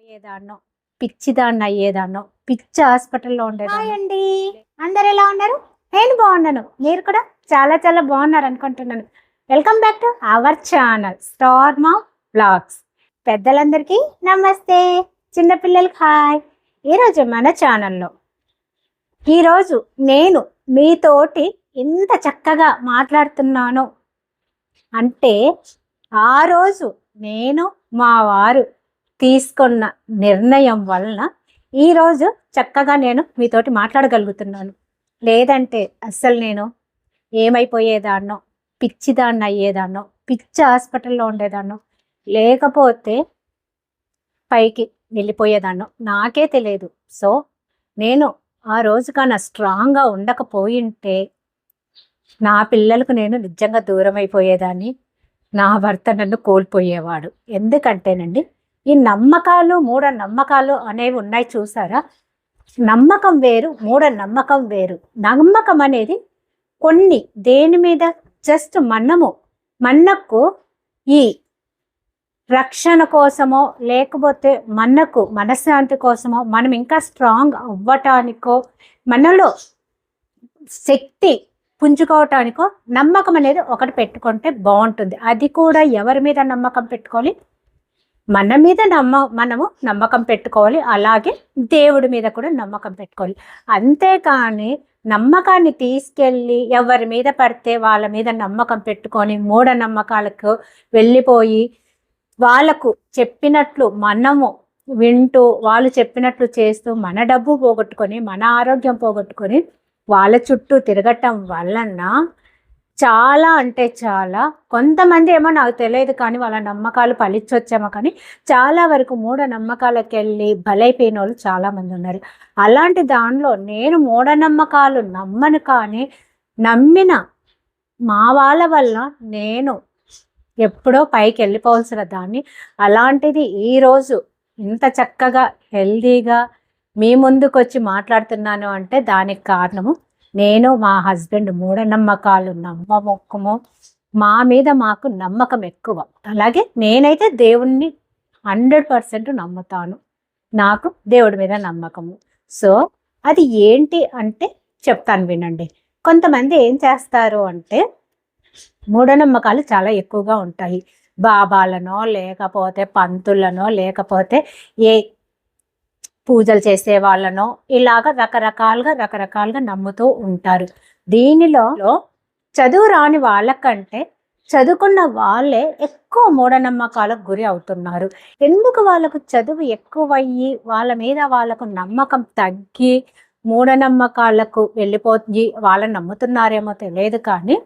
అయ్యేదాన్నో? పిచ్చిదాన్ని అయ్యేదాన్నో? పిచ్చి హాస్పిటల్లో హాయ్ ఉండేదాన్ని అండి. అందరు ఎలా ఉన్నారు? నేను బాగున్నాను. మీరు కూడా చాలా చాలా బాగున్నారు అనుకుంటున్నాను. Welcome back to our channel star మా బ్లాగ్స్ పెద్దలందరికీ నమస్తే. చిన్నపిల్లలకి హాయ్. ఈరోజు మన ఛానల్లో ఈరోజు నేను మీతోటి ఎంత చక్కగా మాట్లాడుతున్నాను. అంటే ఆ రోజు నేను మా వారు తీసుకున్న నిర్ణయం వలన ఈరోజు చక్కగా నేను మీతోటి మాట్లాడగలుగుతున్నాను. లేదంటే అస్సలు నేను ఏమైపోయేదాన్నో పిచ్చిదాన్ని అయ్యేదాన్నో పిచ్చి హాస్పిటల్లో ఉండేదాన్నో లేకపోతే పైకి వెళ్ళిపోయేదాన్నో నాకే తెలియదు. సో నేను ఆ రోజు కన్నా స్ట్రాంగ్గా ఉండకపోయింటే నా పిల్లలకు నేను నిజంగా దూరం అయిపోయేదాన్ని నా భర్త నన్ను కోల్పోయేవాడు. ఎందుకంటేనండి ఈ నమ్మకాలు మూఢ నమ్మకాలు అనేవి ఉన్నాయి చూసారా? నమ్మకం వేరు మూఢ నమ్మకం వేరు. నమ్మకం అనేది కొన్ని దేని మీద? జస్ట్ మనము మనకు ఈ రక్షణ కోసమో లేకపోతే మనకు మనశ్శాంతి కోసమో మనం ఇంకా స్ట్రాంగ్ అవ్వటానికో మనలో శక్తి పుంజుకోవటానికో నమ్మకం అనేది ఒకటి పెట్టుకుంటే బాగుంటుంది. అది కూడా ఎవరి మీద నమ్మకం పెట్టుకోవాలి? మన మీద నమ్మ మనము నమ్మకం పెట్టుకోవాలి. అలాగే దేవుడి మీద కూడా నమ్మకం పెట్టుకోవాలి. అంతేకాని నమ్మకాన్ని తీసుకెళ్ళి ఎవరి మీద పడితే వాళ్ళ మీద నమ్మకం పెట్టుకొని మూఢ నమ్మకాలకు వెళ్ళిపోయి వాళ్ళకు చెప్పినట్లు మనము వింటూ వాళ్ళు చెప్పినట్లు చేస్తూ మన డబ్బు పోగొట్టుకొని మన ఆరోగ్యం పోగొట్టుకొని వాళ్ళ చుట్టూ తిరగటం వలన చాలా అంటే చాలా. కొంతమంది ఏమో నాకు తెలియదు కానీ వాళ్ళ నమ్మకాలు పలిచొచ్చామో కానీ చాలా వరకు మూఢ నమ్మకాలకు వెళ్ళి బలైపోయిన వాళ్ళు చాలామంది ఉన్నారు. అలాంటి దానిలో నేను మూఢనమ్మకాలు నమ్మను కానీ నమ్మిన మా వాళ్ళ వల్ల నేను ఎప్పుడో పైకి వెళ్ళిపోవాల్సిన దాన్ని. అలాంటిది ఈరోజు ఇంత చక్కగా హెల్దీగా మీ ముందుకు వచ్చి మాట్లాడుతున్నాను అంటే దానికి కారణము నేను మా హస్బెండ్ మూఢనమ్మకాలు నమ్మకము మా మీద మాకు నమ్మకం ఎక్కువ. అలాగే నేనైతే దేవుణ్ణి హండ్రెడ్ పర్సెంట్ నమ్ముతాను. నాకు దేవుడి మీద నమ్మకము. సో అది ఏంటి అంటే చెప్తాను వినండి. కొంతమంది ఏం చేస్తారు అంటే మూఢనమ్మకాలు చాలా ఎక్కువగా ఉంటాయి. బాబాలనో లేకపోతే పంతులనో లేకపోతే ఏ పూజలు చేసే వాళ్ళనో ఇలాగ రకరకాలుగా రకరకాలుగా నమ్ముతూ ఉంటారు. దీనిలో చదువు రాని వాళ్ళకంటే చదువుకున్న వాళ్ళే ఎక్కువ మూఢనమ్మకాలకు గురి అవుతున్నారు. ఎందుకు వాళ్ళకు చదువు ఎక్కువయ్యి వాళ్ళ మీద వాళ్ళకు నమ్మకం తగ్గి మూఢనమ్మకాలకు వెళ్ళిపోయి వాళ్ళని నమ్ముతున్నారేమో తెలియదు కానీ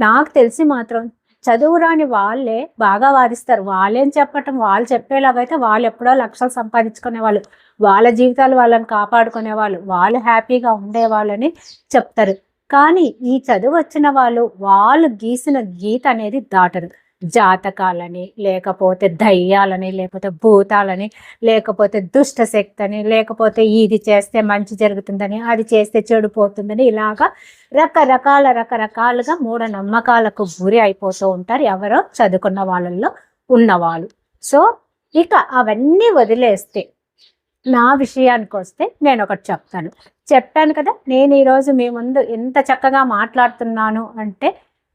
నాకు తెలిసి మాత్రం చదువు రాని వాళ్ళే బాగా వాదిస్తారు. వాళ్ళేం చెప్పటం వాళ్ళు చెప్పేలాగైతే వాళ్ళు ఎప్పుడో లక్షలు సంపాదించుకునే వాళ్ళు వాళ్ళ జీవితాలు వాళ్ళని కాపాడుకునే వాళ్ళు వాళ్ళు హ్యాపీగా ఉండేవాళ్ళని చెప్తారు. కానీ ఈ చదువు వచ్చిన వాళ్ళు వాళ్ళు గీసిన గీత అనేది దాటరు. జాతకాలని లేకపోతే దయ్యాలని లేకపోతే భూతాలని లేకపోతే దుష్ట శక్తి అని లేకపోతే ఇది చేస్తే మంచి జరుగుతుందని అది చేస్తే చెడిపోతుందని ఇలాగా రకరకాల రకరకాలుగా మూఢ నమ్మకాలకు గురి అయిపోతూ ఉంటారు ఎవరో చదువుకున్న వాళ్ళల్లో ఉన్నవాళ్ళు. సో ఇక అవన్నీ వదిలేస్తే నా విషయానికి వస్తే నేను ఒకటి చెప్తాను. చెప్పాను కదా నేను ఈరోజు మీ ముందు ఎంత చక్కగా మాట్లాడుతున్నాను అంటే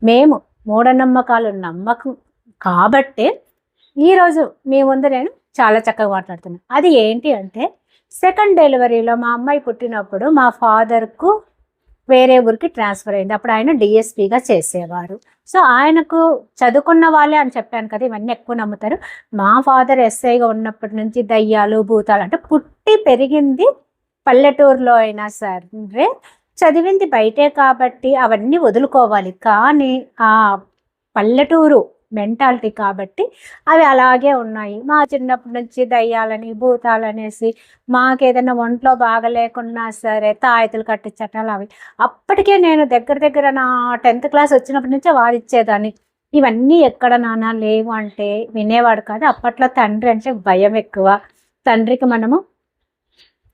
మేము మూఢనమ్మకాలు నమ్మకం కాబట్టే ఈరోజు మీ ముందు నేను చాలా చక్కగా మాట్లాడుతున్నాను. అది ఏంటి అంటే సెకండ్ డెలివరీలో మా అమ్మాయి పుట్టినప్పుడు మా ఫాదర్కు వేరే ఊరికి ట్రాన్స్ఫర్ అయింది. అప్పుడు ఆయన డిఎస్పీగా చేసేవారు. సో ఆయనకు చదువుకున్న వాళ్ళే అని చెప్పాను కదా ఇవన్నీ ఎక్కువ నమ్ముతారు. మా ఫాదర్ ఎస్ఐగా ఉన్నప్పటి నుంచి దయ్యాలు భూతాలు అంటే పుట్టి పెరిగింది పల్లెటూరులో అయినా సరే. చదివింది బయటే కాబట్టి అవన్నీ వదులుకోవాలి. కానీ ఆ పల్లెటూరు మెంటాలిటీ కాబట్టి అవి అలాగే ఉన్నాయి. మా చిన్నప్పటి నుంచి దయ్యాలని భూతాలనేసి మాకేదైనా ఒంట్లో బాగలేకున్నా సరే తాయతులు చట్టాలు అవి. అప్పటికే నేను దగ్గర దగ్గర నా టెన్త్ క్లాస్ వచ్చినప్పటి నుంచే వాదిచ్చేదాన్ని. ఇవన్నీ ఎక్కడ నానా లేవు అంటే వినేవాడు కాదు. అప్పట్లో తండ్రి అంటే భయం ఎక్కువ. తండ్రికి మనము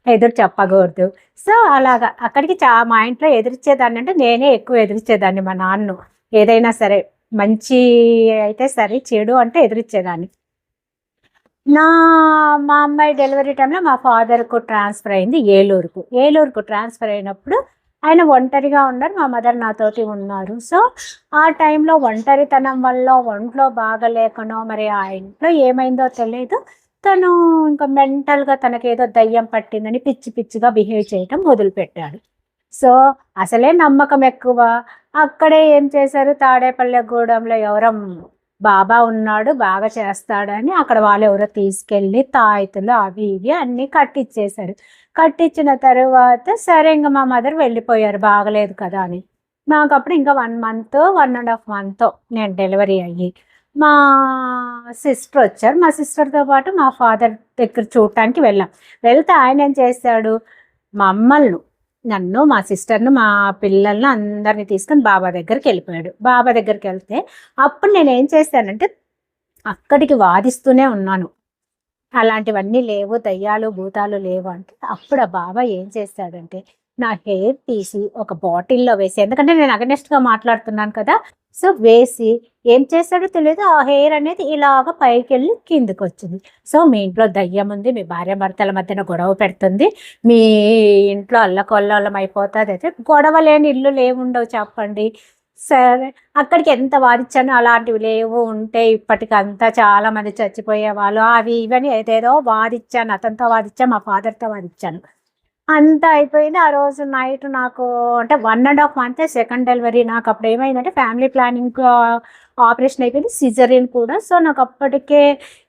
ఎదురు చెప్పకూడదు. సో అలాగా. అక్కడికి చా మా ఇంట్లో ఎదిరిచ్చేదాన్ని అంటే నేనే ఎక్కువ ఎదిరిచ్చేదాన్ని మా నాన్ను ఏదైనా సరే మంచి అయితే సరే చెడు అంటే ఎదురిచ్చేదాన్ని. నా మా అమ్మాయి డెలివరీ టైంలో మా ఫాదర్కు ట్రాన్స్ఫర్ అయింది ఏలూరుకు. ఏలూరుకు ట్రాన్స్ఫర్ అయినప్పుడు ఆయన ఒంటరిగా ఉన్నారు మా మదర్ నాతోటి ఉన్నారు. సో ఆ టైంలో ఒంటరితనం వల్ల ఒంట్లో బాగలేకనో మరి ఆ ఇంట్లో ఏమైందో తెలియదు తను ఇంకా మెంటల్గా తనకేదో దయ్యం పట్టిందని పిచ్చి పిచ్చిగా బిహేవ్ చేయటం మొదలుపెట్టాడు. సో అసలే నమ్మకం ఎక్కువ. అక్కడే ఏం చేశారు? తాడేపల్లెగూడెంలో ఎవరో బాబా ఉన్నాడు బాగా చేస్తాడని అక్కడ వాళ్ళు ఎవరో తీసుకెళ్ళి తాయితులు అవి ఇవి అన్నీ కట్టించేశారు కట్టించిన తర్వాత సరే ఇంకా మా మదర్ వెళ్ళిపోయారు బాగలేదు కదా అని. నాకు అప్పుడు ఇంకా one month one and half month నేను డెలివరీ అయ్యి. మా సిస్టర్ వచ్చారు. మా సిస్టర్తో పాటు మా ఫాదర్ దగ్గర చూడటానికి వెళ్ళాం. వెళ్తే ఆయన ఏం చేశాడు? మమ్మల్ని నన్ను మా సిస్టర్ను మా పిల్లల్ని అందరిని తీసుకొని బాబా దగ్గరికి వెళ్ళిపోయాడు. బాబా దగ్గరికి వెళ్తే అప్పుడు నేను ఏం చేశానంటే అక్కడికి వాదిస్తూనే ఉన్నాను. అలాంటివన్నీ లేవు దయ్యాలు భూతాలు లేవు అంటే అప్పుడు ఆ బాబా ఏం చేస్తాడంటే నా హెయిర్ తీసి ఒక బాటిల్లో వేసి ఎందుకంటే నేను అగనెస్ట్గా మాట్లాడుతున్నాను కదా సో వేసి ఏం చేశాడో తెలియదు. ఆ హెయిర్ అనేది ఇలాగ పైకి వెళ్ళి కిందకి వచ్చింది సో మీ ఇంట్లో దయ్యం ఉంది మీ భార్య భర్తల మధ్యన గొడవ పెడుతుంది మీ ఇంట్లో అల్లకొల్లోలం అయిపోతుంది అయితే గొడవ లేని ఇల్లు లేవుండవు చెప్పండి. సరే అక్కడికి ఎంత వాదించానో అలాంటివి లేవు ఉంటే ఇప్పటికంతా చాలా మంది అవి ఇవని ఏదేదో వాదిచ్చాను అతనితో వాదిచ్చాను మా ఫాదర్తో వాదిచ్చాను అంతా అయిపోయింది. ఆ రోజు నైట్ నాకు అంటే one and half month second delivery నాకు అప్పుడు ఏమైందంటే ఫ్యామిలీ ప్లానింగ్ ఆపరేషన్ అయిపోయింది. సిజరీన్ కూడా. సో నాకు అప్పటికే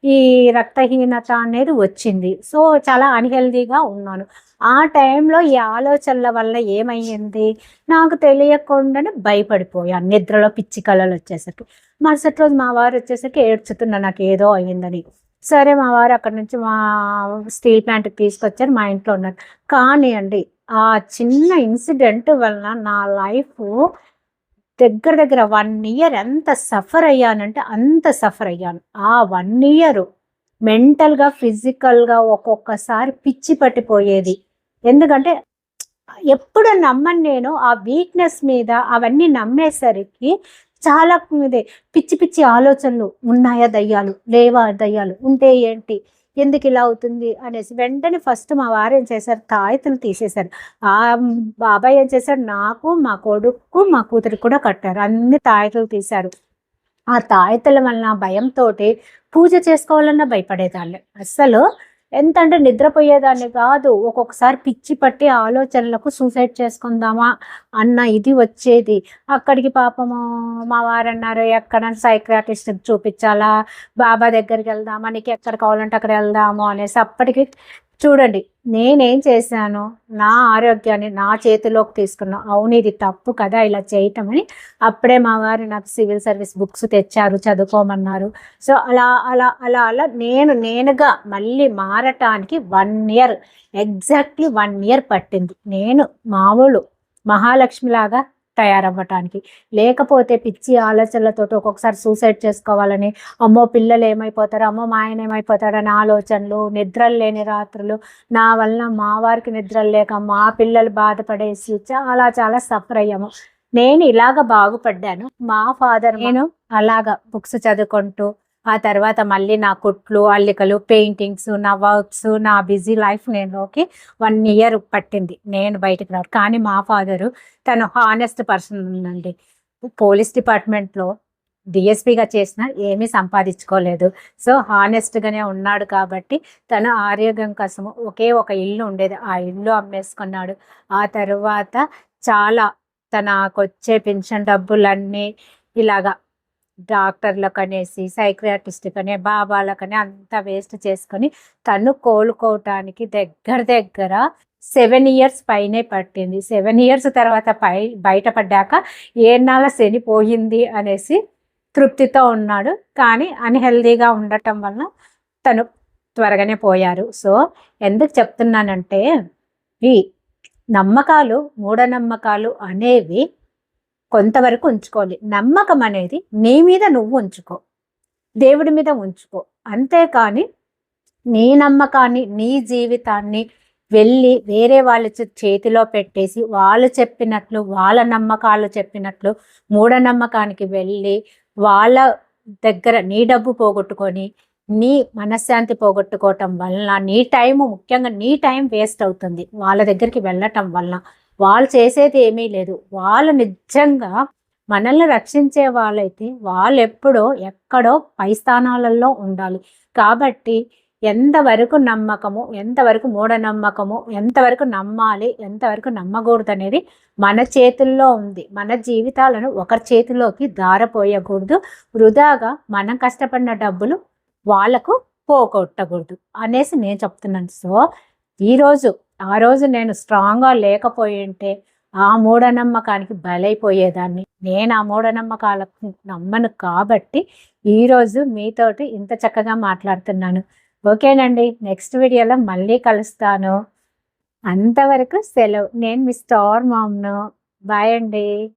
ఈ రక్తహీనత అనేది వచ్చింది. సో చాలా అన్హెల్దీగా ఉన్నాను. ఆ టైంలో ఈ ఆలోచనల వల్ల ఏమయ్యింది నాకు తెలియకుండానే భయపడిపోయాను నిద్రలో పిచ్చి కళలు వచ్చేసరికి. మరుసటి రోజు మా వారు వచ్చేసరికి ఏడ్చుతున్నా నాకు ఏదో అయ్యిందని సరే మా వారు అక్కడి నుంచి మా స్టీల్ ప్లాంట్కి తీసుకొచ్చారు మా ఇంట్లో ఉన్నారు. కానీ అండి ఆ చిన్న ఇన్సిడెంట్ వలన నా లైఫ్ దగ్గర దగ్గర వన్ ఇయర్ ఎంత సఫర్ అయ్యానంటే అంత సఫర్ అయ్యాను. ఆ వన్ ఇయర్ మెంటల్గా ఫిజికల్గా ఒక్కొక్కసారి పిచ్చి పట్టిపోయేది. ఎందుకంటే ఎప్పుడు నమ్మను నేను ఆ వీక్నెస్ మీద అవన్నీ నమ్మేసరికి చాలా ఇదే పిచ్చి పిచ్చి ఆలోచనలు ఉన్నాయా దయ్యాలు? లేవా దయ్యాలు? ఉంటే ఏంటి? ఎందుకు ఇలా అవుతుంది? అనేసి వెంటనే ఫస్ట్ మా వారు ఏం చేశారు? తాయెత్తులు తీసేశారు. ఆ బాబాయ్ ఏం చేశారు నాకు మా కొడుకు మా కూతురికి కూడా కట్టారు. అన్ని తాయెత్తులు తీశారు. ఆ తాయెత్తుల వలన భయంతో పూజ చేసుకోవాలన్నా భయపడేదాన్ని. అస్సలు ఎంత అంటే నిద్రపోయేదాన్ని కాదు. ఒక్కొక్కసారి పిచ్చి పట్టి ఆలోచనలకు సూసైడ్ చేసుకుందామా అన్న ఇది వచ్చేది. అక్కడికి పాపము మా వారు అన్నారు ఎక్కడ సైక్రాటిస్ట్ చూపించాలా? బాబా దగ్గరికి వెళ్దామా? నీకు ఎక్కడ కావాలంటే అక్కడ వెళ్దాము అనేసి అప్పటికి చూడండి. నేనేం చేశాను నా ఆరోగ్యాన్ని నా చేతిలోకి తీసుకున్నా. అవును ఇది తప్పు కదా ఇలా చేయటం అని అప్పుడే మా వారు నాకు సివిల్ సర్వీస్ బుక్స్ తెచ్చారు చదువుకోమన్నారు. సో అలా అలా అలా అలా నేను నేనుగా మళ్ళీ మారటానికి one year exactly one year పట్టింది. నేను మామూలు మహాలక్ష్మిలాగా తయారవ్వటానికి. లేకపోతే పిచ్చి ఆలోచనలతో ఒక్కొక్కసారి సూసైడ్ చేసుకోవాలని అమ్మో పిల్లలు ఏమైపోతారు అమ్మో మా ఆయన ఏమైపోతాడని ఆలోచనలు నిద్రలు లేని రాత్రులు నా వలన మా వారికి నిద్రలు లేక మా పిల్లలు బాధపడేసి చాలా చాలా సఫర్ అయ్యాము. నేను ఇలాగ బాగుపడ్డాను. మా ఫాదర్ నేను అలాగ బుక్స్ చదువుకుంటూ ఆ తర్వాత మళ్ళీ నా కుట్లు అల్లికలు పెయింటింగ్స్ నా వర్క్స్ నా బిజీ లైఫ్ నేనులోకి వన్ ఇయర్ పట్టింది నేను బయటకు రావడం. కానీ మా ఫాదరు తను హానెస్ట్ పర్సన్ ఉందండి. పోలీస్ డిపార్ట్మెంట్లో డిఎస్పీగా చేసిన ఏమీ సంపాదించుకోలేదు. సో హానెస్ట్గానే ఉన్నాడు కాబట్టి తన ఆరోగ్యం కోసము ఒకే ఒక ఇల్లు ఉండేది. ఆ ఇల్లు అమ్మేసుకున్నాడు. ఆ తర్వాత చాలా తనకొచ్చే పెన్షన్ డబ్బులన్నీ ఇలాగా డాక్టర్లకు అనేసి బాబాలకనే అంతా వేస్ట్ చేసుకొని తను కోలుకోవటానికి దగ్గర దగ్గర సెవెన్ ఇయర్స్ పైనే పట్టింది. సెవెన్ ఇయర్స్ తర్వాత పై బయటపడ్డాక ఏనాళ్ళ శనిపోయింది అనేసి తృప్తితో ఉన్నాడు. కానీ అన్హెల్దీగా ఉండటం వలన తను త్వరగానే పోయారు. సో ఎందుకు చెప్తున్నానంటే ఈ నమ్మకాలు మూఢనమ్మకాలు అనేవి కొంతవరకు ఉంచుకోవాలి. నమ్మకం అనేది నీ మీద నువ్వు ఉంచుకో. దేవుడి మీద ఉంచుకో. అంతేకాని నీ నమ్మకాన్ని నీ జీవితాన్ని వెళ్ళి వేరే వాళ్ళ చేతిలో పెట్టేసి వాళ్ళు చెప్పినట్లు వాళ్ళ నమ్మకాలు చెప్పినట్లు మూఢనమ్మకానికి వెళ్ళి వాళ్ళ దగ్గర నీ డబ్బు పోగొట్టుకొని నీ మనశ్శాంతి పోగొట్టుకోవటం వలన నీ టైం ముఖ్యంగా నీ టైం వేస్ట్ అవుతుంది. వాళ్ళ దగ్గరికి వెళ్ళటం వలన. వాళ్ళు చేసేది ఏమీ లేదు. వాళ్ళు నిజంగా మనల్ని రక్షించే వాళ్ళైతే వాళ్ళు ఎప్పుడో ఎక్కడో పై స్థానాలలో ఉండాలి. కాబట్టి ఎంతవరకు నమ్మకము ఎంతవరకు మూఢనమ్మకము ఎంతవరకు నమ్మాలి ఎంతవరకు నమ్మకూడదు అనేది మన చేతుల్లో ఉంది. మన జీవితాలను ఒకరి చేతిలోకి దారపోయకూడదు. వృధాగా మనం కష్టపడిన డబ్బులు వాళ్ళకు పోగొట్టకూడదు అనేసి నేను చెప్తున్నాను. సో ఈరోజు ఆ రోజు నేను స్ట్రాంగ్గా లేకపోయి ఉంటే ఆ మూఢనమ్మకానికి బలైపోయేదాన్ని. నేను ఆ మూఢనమ్మకాలకు నమ్మను కాబట్టి ఈరోజు మీతోటి ఇంత చక్కగా మాట్లాడుతున్నాను. ఓకేనండి నెక్స్ట్ వీడియోలో మళ్ళీ కలుస్తాను. అంతవరకు సెలవు. నేను మీ స్టార్ మామ్ను. బాయ్ అండి.